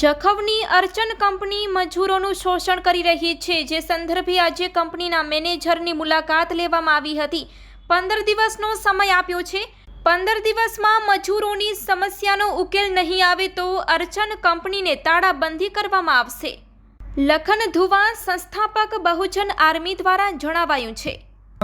જખૌની અર્ચન કંપની મજૂરોનું શોષણ કરી રહી છે. જે સંદર્ભે આજે કંપનીના મેનેજરની મુલાકાત લેવામાં આવી હતી. પંદર દિવસનો સમય આપ્યો છે. પંદર દિવસમાં મજૂરોની સમસ્યાનો ઉકેલ નહીં આવે તો અર્ચન કંપનીને તાળાબંધી કરવામાં આવશે. લખન ધુવા સંસ્થાપક બહુજન આર્મી દ્વારા જણાવાયું છે.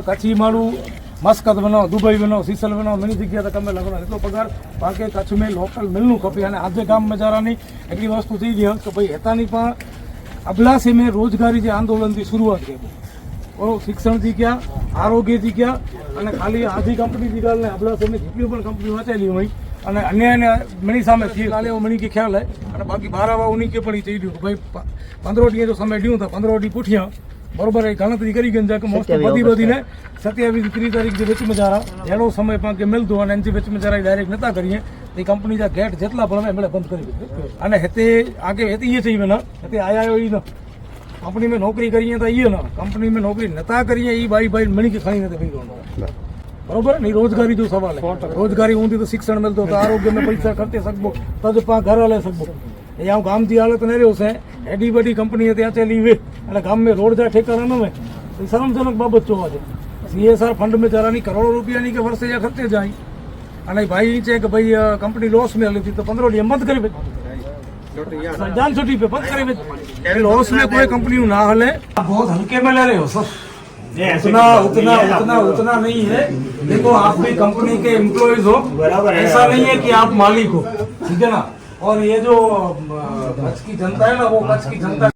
કચ્છી માળું મસ્કત બનાવો દુબઈ બનો, સીસલ બનો ઘણી જગ્યા તમે લગવાનો એટલો પગાર બાકી કચ્છ મેં લોકલ મિલનું ખપે અને આજે ગામ બજારાની એટલી વસ્તુ થઈ ગઈ કે ભાઈ હેતાની પણ અબલાસી મેં રોજગારી જે આંદોલનથી શરૂઆત કરી. શિક્ષણથી ગયા, આરોગ્યથી ગયા અને ખાલી આજી કંપનીથી ગયા અને અબલાસી મેં જેટલી પણ કંપની વાંચેલી હોય અને અન્યાયને મણી સામે કાલે એવો મણી કે ખ્યાલ હોય અને બાકી બારાવા ઉની કે પણ એ થઈ કે ભાઈ પંદરો ડીએ જો સમય ડીયું તો પંદરો ડી પૂઠ્યા. બરોબર એ ગણતરી કરી ગંજા કે મોસ્ટ વધી વધીને સત્યાવીસ ત્રીસ તારીખ જે વેચમજારા એનો સમય પાંકે મેળતો અને એનથી વેચમજારા ડાયરેક્ટ નતા કરીએ. એ કંપની જે ગેટ જેટલા ભરમે એમણે બંધ કરી દીધું. અને હેતે આગે હેતે એ થઈ મેના હેતે આયા હોય ન. કંપની મેં નોકરી કરીએ તો એ ન. કંપની મેં નોકરી નતા કરીએ એ ભાઈ ભાઈ મણી કે ખાઈ નથી ભાઈ બરોબર? ને રોજગારી જો સવાલ. રોજગારી ઊંધી તો શિક્ષણ મળતો તો આરોગ્ય મેં પૈસા ખર્ચી શકબો. તજ પા ઘર હાલે શકબો. એ આવું ગામથી હાલત ન રહ્યો છે. એડી બડી કંપની ત્યાં ચાલી વે અને ગામ में રોડ જા ઠેકાણા ન હોય તો ઈ શરમજનક બાબત જોવા છે સીએસઆર ફંડ में જરાની કરોડો રૂપિયાની કે વર્ષે યા ખર્ચે જાય અને ભાઈ ઈ છે કે ભાઈ અ, કંપની લોસ में હલી थी तो पंद्रह डी मत करे जान छुट्टी पे बंद करे लॉस में कोई कंपनी ना हले बहुत हल्के में ले रहे हो सब उतना उतना उतना उतना नहीं है देखो आप भी कंपनी के एम्प्लॉयज हो बराबर है। ऐसा नहीं है कि आप मालिक हो ठीक है ना और ये जो अ, कच्छ की जनता है ना वो कच्छ की जनता